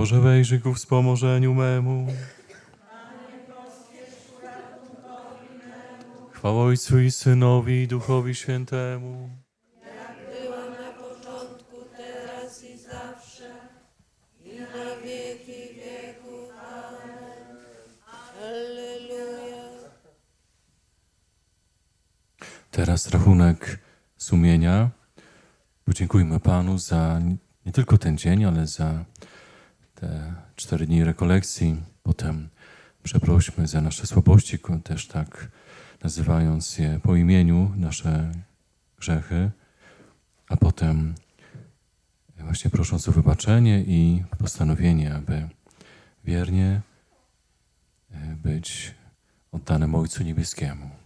Boże, wejrzyj ku wspomożeniu memu. Chwała Ojcu i Synowi i Duchowi Świętemu. była na początku, teraz i zawsze, i na wieki wieków. Amen. Alleluja. Teraz rachunek sumienia. Podziękujmy Panu za nie tylko ten dzień, ale za te cztery dni rekolekcji. Potem przeprośmy za nasze słabości, też tak nazywając je po imieniu, nasze grzechy, a potem właśnie prosząc o wybaczenie i postanowienie, aby wiernie e, być oddanym Ojcu Niebieskiemu.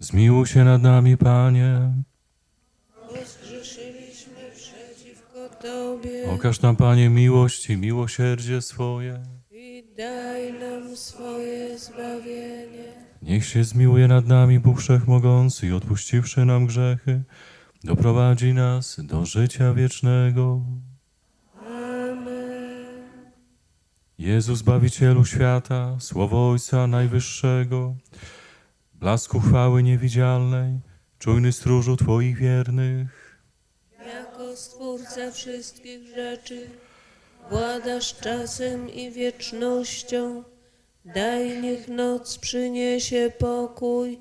Zmiłuj się nad nami, Panie. Zgrzeszyliśmy przeciwko Tobie Okaż nam, Panie, miłość i miłosierdzie swoje. i daj nam swoje zbawienie. Niech się zmiłuje nad nami Bóg Wszechmogący i odpuściwszy nam grzechy, doprowadzi nas do życia wiecznego. Amen. Jezu, Zbawicielu świata, Słowo Ojca Najwyższego, blasku chwały niewidzialnej, czujny stróżu Twoich wiernych, Jako Stwórca wszystkich rzeczy, władasz czasem i wiecznością. Daj niech noc przyniesie pokój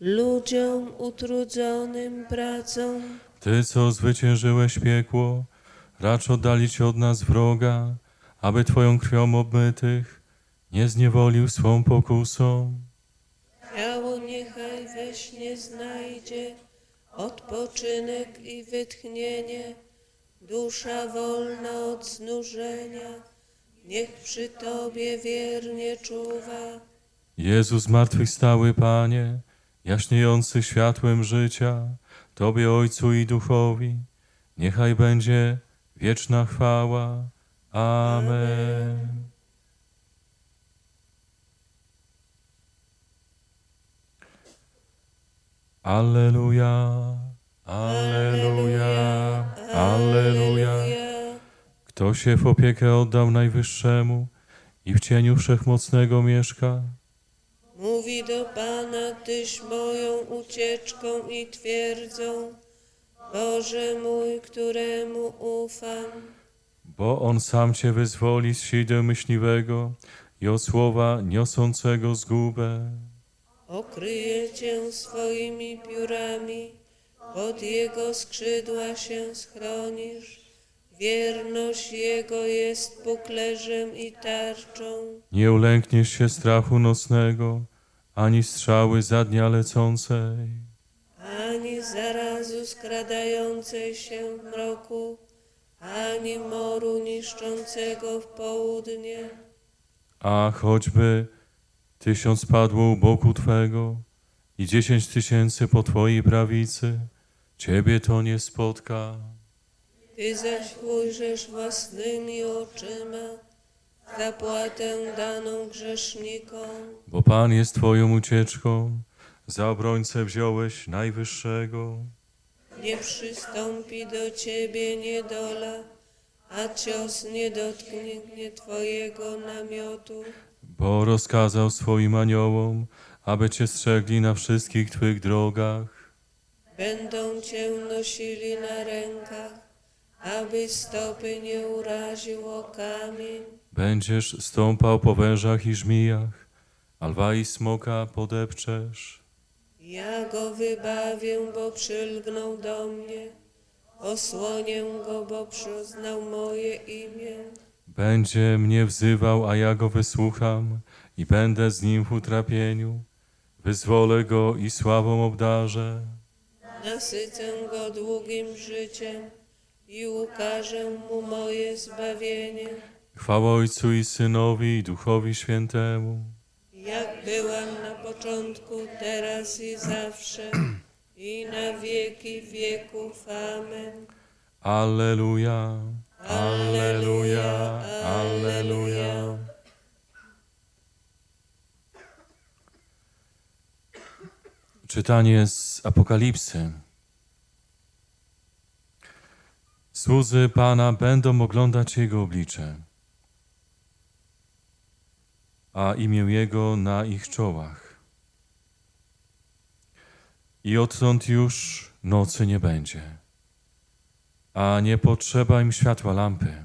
ludziom utrudzonym pracą. Ty, co zwyciężyłeś piekło, racz oddalić od nas wroga, aby Twoją krwią obmytych nie zniewolił swą pokusą. Ciało niechaj we śnie znajdzie odpoczynek i wytchnienie. Dusza wolna od znużenia, niech przy Tobie wiernie czuwa. Jezus zmartwychwstały, Panie, jaśniejący światłem życia, Tobie Ojcu i Duchowi, niechaj będzie wieczna chwała. Amen. Alleluja, Alleluja, Alleluja. Kto się w opiekę oddał Najwyższemu i w cieniu Wszechmocnego mieszka, Mówi do Pana, Tyś moją ucieczką i twierdzą, Boże mój, któremu ufam. bo On sam Cię wyzwoli z sideł myśliwego i od słowa niosącego zgubę. Okryje Cię swoimi piórami, pod Jego skrzydła się schronisz. Wierność Jego jest puklerzem i tarczą. Nie ulękniesz się strachu nocnego, ani strzały za dnia lecącej, ani zarazu skradającej się w mroku, ani moru niszczącego w południe. a choćby tysiąc padło u boku Twego i dziesięć tysięcy po Twojej prawicy, Ciebie to nie spotka. Ty zaś ujrzysz własnymi oczyma zapłatę daną grzesznikom. Bo Pan jest Twoją ucieczką, za obrońcę wziąłeś Najwyższego. Nie przystąpi do ciebie niedola, a cios nie dotknie Twojego namiotu. Bo rozkazał swoim aniołom, aby Cię strzegli na wszystkich Twych drogach. Będą Cię nosili na rękach, aby stopy nie uraził o kamień. Będziesz stąpał po wężach i żmijach, a lwa i smoka podepczesz. Ja go wybawię, bo przylgnął do mnie. Osłonię go, bo przyznał moje imię. Będzie mnie wzywał, a ja go wysłucham i będę z nim w utrapieniu. Wyzwolę go i sławą obdarzę. Nasycę go długim życiem i ukażę mu moje zbawienie. Chwała Ojcu i Synowi i Duchowi Świętemu. Jak byłam na początku, teraz i zawsze, i na wieki wieków. Amen. Alleluja, Alleluja, Alleluja. Czytanie z Apokalipsy. Słudzy Pana będą oglądać Jego oblicze, a imię Jego na ich czołach. I odtąd już nocy nie będzie a nie potrzeba im światła lampy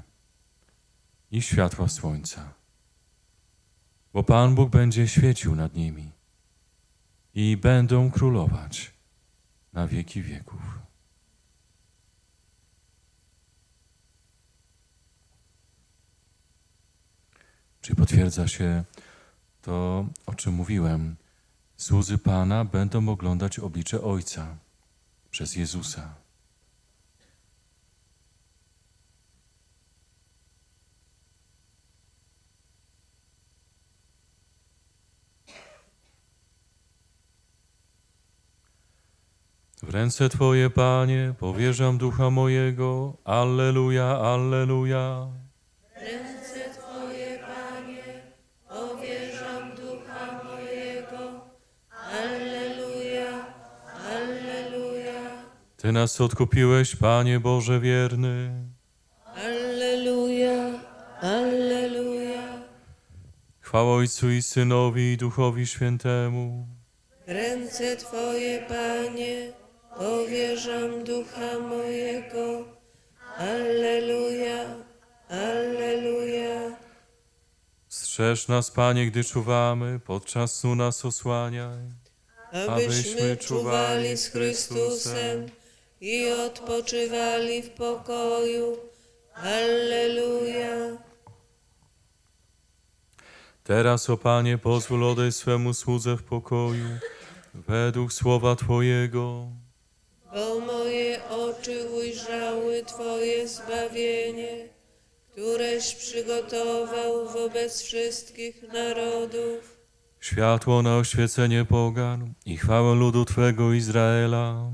i światła słońca. Bo Pan Bóg będzie świecił nad nimi i będą królować na wieki wieków. Czy potwierdza się to, o czym mówiłem? Słudzy Pana będą oglądać oblicze Ojca przez Jezusa. Ręce Twoje, Panie, powierzam ducha mojego. Alleluja, alleluja. Ręce Twoje, Panie, powierzam ducha mojego. Alleluja, Alleluja, Ty nas odkupiłeś, Panie Boże wierny. Alleluja, Alleluja. Chwała Ojcu i Synowi i Duchowi Świętemu. Ręce Twoje, Panie, powierzam ducha mojego. Alleluja, Alleluja. Strzeż nas, Panie, gdy czuwamy, podczas snu nas osłaniaj. Abyśmy czuwali z Chrystusem i odpoczywali w pokoju. Alleluja. Teraz, o Panie, pozwól odejść swemu słudze w pokoju, według słowa Twojego. Bo moje oczy ujrzały Twoje zbawienie, któreś przygotował wobec wszystkich narodów. Światło na oświecenie pogan i chwałę ludu Twego Izraela.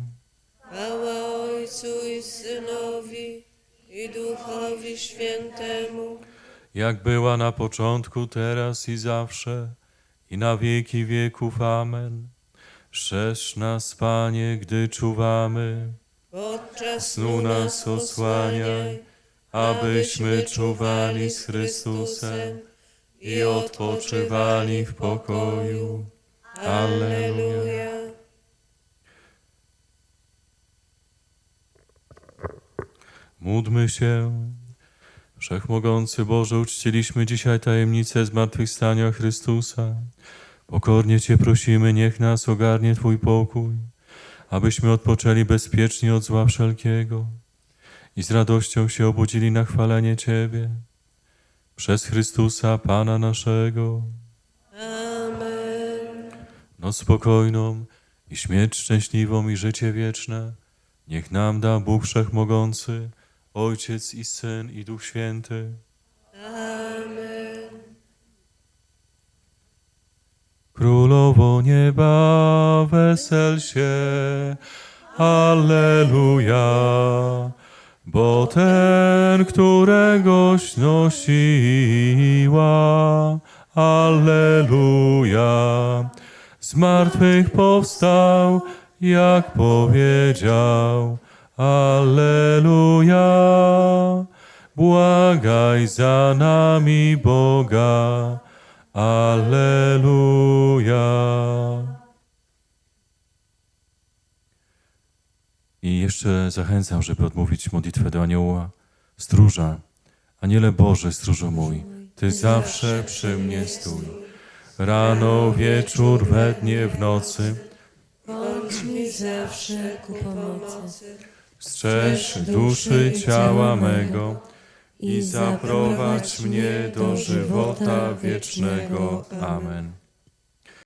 Chwała Ojcu i Synowi i Duchowi Świętemu, jak była na początku, teraz i zawsze, i na wieki wieków. Amen. Strzeż nas, Panie, gdy czuwamy, podczas snu nas osłaniaj, abyśmy czuwali z Chrystusem i odpoczywali w pokoju. Alleluja. Módlmy się. Wszechmogący Boże, uczciliśmy dzisiaj tajemnicę zmartwychwstania Chrystusa. Pokornie Cię prosimy, niech nas ogarnie Twój pokój, abyśmy odpoczęli bezpiecznie od zła wszelkiego i z radością się obudzili na chwalenie Ciebie. Przez Chrystusa, Pana naszego, Amen. noc spokojną i śmierć szczęśliwą i życie wieczne, niech nam da Bóg Wszechmogący, Ojciec i Syn i Duch Święty. Amen. Królowo nieba, wesel się, Alleluja. Bo ten, któregoś nosiła, Alleluja. Z martwych powstał, jak powiedział, Alleluja. Błagaj za nami Boga, Alleluja. I jeszcze zachęcam, żeby odmówić modlitwę do anioła stróża. Aniele Boże, stróżu mój, Ty zawsze przy mnie stój. Rano, wieczór, we dnie, w nocy, Bądź mi zawsze ku pomocy. strzeż duszy ciała mego i zaprowadź mnie do żywota wiecznego. Amen.